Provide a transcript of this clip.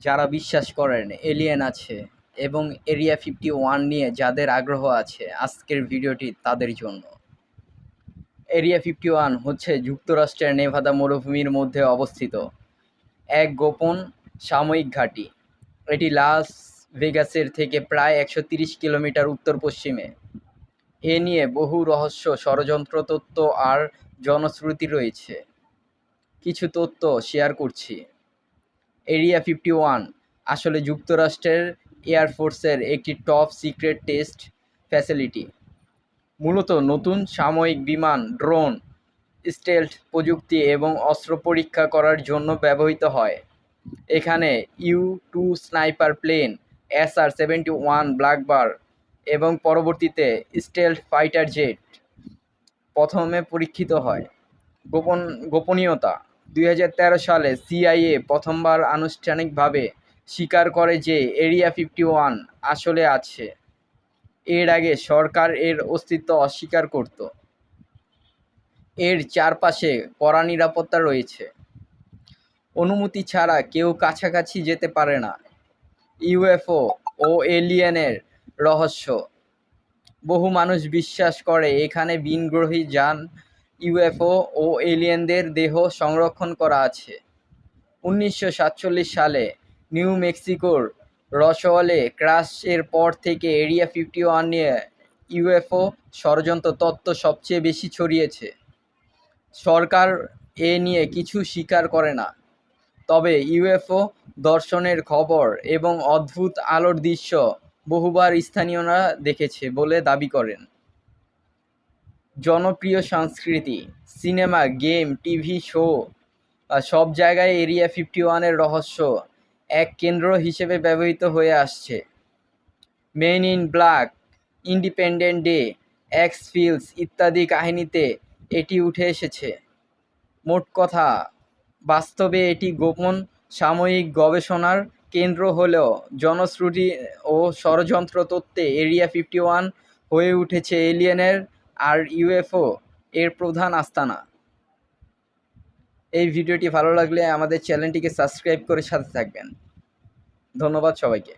যারা বিশ্বাস করেন এলিয়েন আছে এবং এরিয়া ফিফটি ওয়ান নিয়ে যাদের আগ্রহ আছে আজকের ভিডিওটি তাদের জন্য। এরিয়া ফিফটি ওয়ান হচ্ছে যুক্তরাষ্ট্রের নেভাদা মরুভূমির মধ্যে অবস্থিত। এক গোপন সাময়িক ঘাঁটি। এটি লাস ভেগাসের থেকে প্রায় একশো তিরিশ কিলোমিটার উত্তর পশ্চিমে। এ নিয়ে বহু রহস্য, ষড়যন্ত্র তত্ত্ব আর জনশ্রুতি রয়েছে। কিছু তথ্য শেয়ার করছি। এরিয়া ফিফটি ওয়ান আসলে যুক্তরাষ্ট্রের এয়ারফোর্সের একটি টপ সিক্রেট টেস্ট ফ্যাসিলিটি মূলত নতুন সাময়িক বিমান ড্রোন স্টেলথ প্রযুক্তি এবং অস্ত্র পরীক্ষা করার জন্য ব্যবহৃত হয়। এখানে U two sniper plane S R seventy one blackbird এবং পরবর্তীতে স্টেলথ ফাইটার জেট প্রথমে পরীক্ষিত হয়। গোপন, গোপনীয়তা দুই হাজার তেরো সালে সিআইএ প্রথমবার আনুষ্ঠানিকভাবে স্বীকার করে যে এরিয়া ফিফটি ওয়ান আসলে আছে। এর আগে সরকার এর অস্তিত্ব অস্বীকার করত। এর চারপাশে কড়া নিরাপত্তা রয়েছে। অনুমতি ছাড়া কেউ কাছাকাছি যেতে পারে না। ইউএফও ও এলিয়েনের রহস্য। বহু মানুষ বিশ্বাস করে এখানে বিনগ্রহী যান ইউএফও ও এলিয়েনদের দেহ সংরক্ষণ করা আছে। উনিশশো সাতচল্লিশ সালে নিউ মেক্সিকোর রসওয়ালে ক্রাশের পর থেকে এরিয়া ফিফটি ওয়ান নিয়ে ইউএফও ষড়যন্ত্র তত্ত্ব সবচেয়ে বেশি ছড়িয়েছে। সরকার এ নিয়ে কিছু স্বীকার করে না। তবে ইউএফও দর্শনের খবর এবং অদ্ভুত আলোর দৃশ্য বহুবার স্থানীয়রা দেখেছে বলে দাবি করেন। জনপ্রিয় সংস্কৃতি, সিনেমা, গেম, টিভি, শো সব জায়গায় এরিয়া ফিফটি ওয়ানের রহস্য এক কেন্দ্র হিসেবে ব্যবহৃত হয়ে আসছে। Men in black independent day X files ইত্যাদি কাহিনীতে এটি উঠে এসেছে। মোট কথা, বাস্তবে এটি গোপন সাময়িক গবেষণার কেন্দ্র হলেও জনশ্রুতি ও ষড়যন্ত্র তত্ত্বে এরিয়া ফিফটি ওয়ান হয়ে উঠেছে এলিয়েনের আর ইউএফও এর প্রধান আস্তানা। এই ভিডিওটি ভালো লাগলে আমাদের চ্যানেলটিকে সাবস্ক্রাইব করে সাথে থাকবেন। ধন্যবাদ সবাইকে।